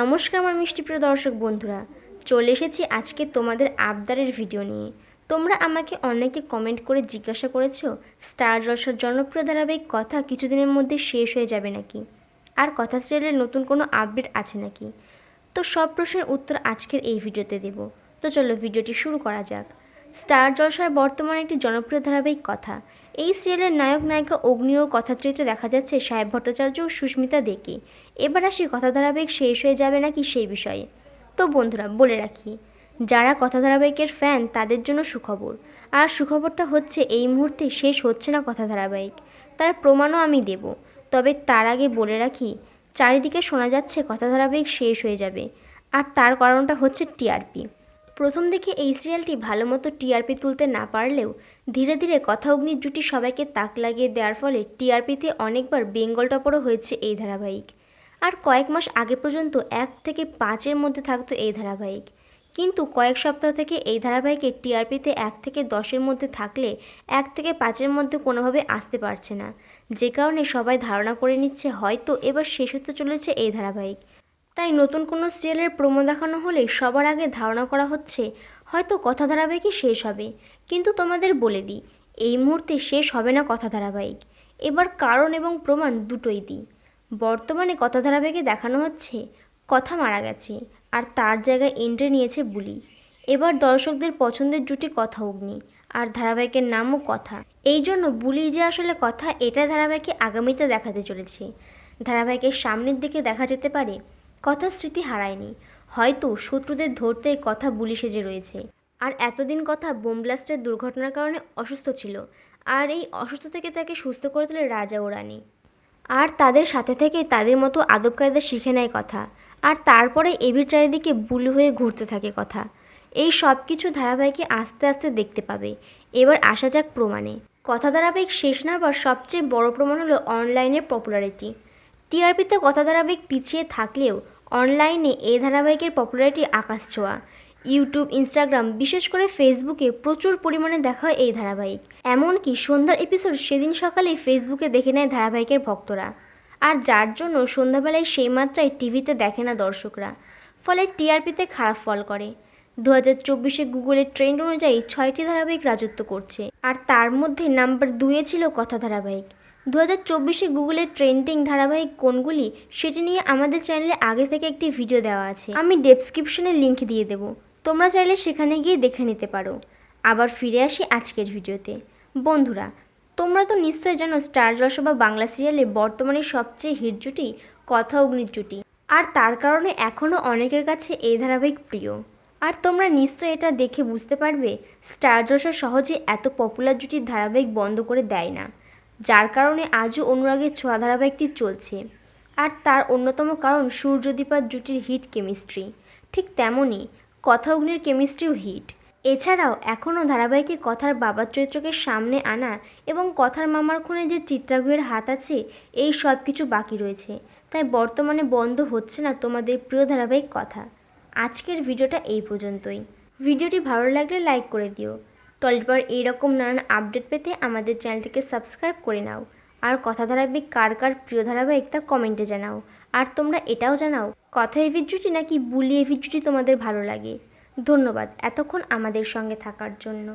নমস্কার আমার মিষ্টি প্রিয় দর্শক বন্ধুরা। চলে এসেছি আজকে তোমাদের আবদারের ভিডিও নিয়ে। তোমরা আমাকে অনেকে কমেন্ট করে জিজ্ঞাসা করেছ স্টার জলসার জনপ্রিয় ধারাবাহিক কথা কিছুদিনের মধ্যে শেষ হয়ে যাবে নাকি? আর কথা সিরিয়ালের নতুন কোনো আপডেট আছে নাকি? তো সব প্রশ্নের উত্তর আজকের এই ভিডিওতে দেব। তো চলো ভিডিওটি শুরু করা যাক। স্টার জলসার বর্তমানে একটি জনপ্রিয় ধারাবাহিক কথা। এই সিরিয়ালের নায়ক নায়িকা অগ্নি ও কথাচরিত্রে দেখা যাচ্ছে সাহেব ভট্টাচার্য ও সুস্মিতা দেকে। এবার আসি কথা ধারাবাহিক শেষ হয়ে যাবে নাকি সেই বিষয়ে? তো বন্ধুরা, বলে রাখি, যারা কথা ধারাবাহিকের ফ্যান তাদের জন্য সুখবর। আর সুখবরটা হচ্ছে, এই মুহূর্তে শেষ হচ্ছে না কথা ধারাবাহিক তার প্রমাণও আমি দেব। তবে তার আগে বলে রাখি, চারিদিকে শোনা যাচ্ছে কথা ধারাবাহিক শেষ হয়ে যাবে। আর তার কারণটা হচ্ছে টিআরপি। প্রথম দিকে এই সিরিয়ালটি ভালো মতো টিআরপি তুলতে না পারলেও, ধীরে ধীরে কথা অগ্নির জুটি সবাইকে তাক লাগিয়ে দেওয়ার ফলে টিআরপিতে অনেকবার বেঙ্গল টপরও হয়েছে এই ধারাবাহিক। আর কয়েক মাস আগে পর্যন্ত এক থেকে পাঁচের মধ্যে থাকতো এই ধারাবাহিক। কিন্তু কয়েক সপ্তাহ থেকে এই ধারাবাহিকে টিআরপিতে এক থেকে দশের মধ্যে থাকলে এক থেকে পাঁচের মধ্যে কোনোভাবে আসতে পারছে না। যে কারণে সবাই ধারণা করে নিচ্ছে হয়তো এবার শেষ হতে চলেছে এই ধারাবাহিক। তাই নতুন কোনো সিরিয়ালের প্রোমো দেখানো হলে সবার আগে ধারণা করা হচ্ছে, হয়তো কথা ধারাবাহিকই শেষ হবে। কিন্তু তোমাদের বলে দিই, এই মুহূর্তে শেষ হবে না কথা ধারাবাহিক। এবার কারণ এবং প্রমাণ দুটোই দিই। বর্তমানে কথা ধারাবাহিকে দেখানো হচ্ছে, কথা মারা গেছে আর তার জায়গায় এন্ট্রি নিয়েছে বুলি। এবার দর্শকদের পছন্দের জুটি কথা অগ্নি আর ধারাবাহিকের নামও কথা। এই জন্য বুলি যে আসলে কথা, এটা ধারাবাহিকে আগামীতে দেখাতে চলেছে। ধারাবাহিকের সামনের দিকে দেখা যেতে পারে, কথা স্মৃতি হারায়নি। হয়তো শত্রুদের ধরতে কথা বুলি সেজে রয়েছে। আর এতদিন কথা বোম ব্লাস্টের দুর্ঘটনার কারণে অসুস্থ ছিল। আর এই অসুস্থ থেকে তাকে সুস্থ করে তোলে রাজা ও রানী। আর তাদের সাথে থেকে তাদের মতো আদব কায়দা শিখে নেয় কথা। আর তারপরে এবির চারিদিকে বুলি হয়ে ঘুরতে থাকে কথা। এই সব কিছু ধারাবাহিকে আস্তে আস্তে দেখতে পাবে। এবার আসা যাক প্রমাণে। কথা ধারাবাহিক শেষ না হবার সবচেয়ে বড় প্রমাণ হলো অনলাইনের পপুলারিটি। টিআরপিতে কথা ধারাবাহিক পিছিয়ে থাকলেও অনলাইনে এই ধারাবাহিকের পপুলারিটি আকাশ ছোঁয়া। ইউটিউব, ইনস্টাগ্রাম, বিশেষ করে ফেসবুকে প্রচুর পরিমাণে দেখা হয় এই ধারাবাহিক। এমনকি সন্ধ্যার এপিসোড সেদিন সকালেই ফেসবুকে দেখে নেয় ধারাবাহিকের ভক্তরা। আর যার জন্য সন্ধ্যাবেলায় সেই মাত্রায় টিভিতে দেখে না দর্শকরা। ফলে টিআরপিতে খারাপ ফল করে। দু হাজার চব্বিশে গুগলের ট্রেন্ড অনুযায়ী ছয়টি ধারাবাহিক রাজত্ব করছে। আর তার মধ্যে নাম্বার দুয়ে ছিল কথা ধারাবাহিক। দু হাজার চব্বিশে গুগলের ট্রেন্ডিং ধারাবাহিক কোনগুলি, সেটি নিয়ে আমাদের চ্যানেলে আগে থেকে একটি ভিডিও দেওয়া আছে। আমি ডেসক্রিপশনে লিংক দিয়ে দেবো। তোমরা চাইলে সেখানে গিয়ে দেখে নিতে পারো। আবার ফিরে আসি আজকের ভিডিওতে। বন্ধুরা, তোমরা তো নিশ্চয়ই জানো স্টার জলসা বা বাংলা সিরিয়ালে বর্তমানে সবচেয়ে হিট জুটি কথা অগ্নির জুটি। আর তার কারণে এখনও অনেকের কাছে এই ধারাবাহিক প্রিয়। আর তোমরা নিশ্চয় এটা দেখে বুঝতে পারবে, স্টার জলসা সহজে এত পপুলার জুটির ধারাবাহিক বন্ধ করে দেয় না। যার কারণে আজও অনুরাগের ছোঁয়া ধারাবাহিকটি চলছে। আর তার অন্যতম কারণ সূর্যদীপার জুটির হিট কেমিস্ট্রি। ঠিক তেমনই কথা অগ্নির কেমিস্ট্রিও হিট। এছাড়াও এখনও ধারাবাহিকে কথার বাবার চরিত্রকে সামনে আনা এবং কথার মামার খুনে যে চিত্রাগুয়ের হাত আছে, এই সব কিছু বাকি রয়েছে। তাই বর্তমানে বন্ধ হচ্ছে না তোমাদের প্রিয় ধারাবাহিক কথা। আজকের ভিডিওটা এই পর্যন্তই। ভিডিওটি ভালো লাগলে লাইক করে দিও। টলিপার এইরকম নানান আপডেট পেতে আমাদের চ্যানেলটিকে সাবস্ক্রাইব করে নাও। আর কথা ধারাবাহিক কার কার প্রিয় ধারাবাহিক তা কমেন্টে জানাও। আর তোমরা এটাও জানাও, কথা এভির জুটি নাকি বুলি এভির জুটি তোমাদের ভালো লাগে। ধন্যবাদ এতক্ষণ আমাদের সঙ্গে থাকার জন্য।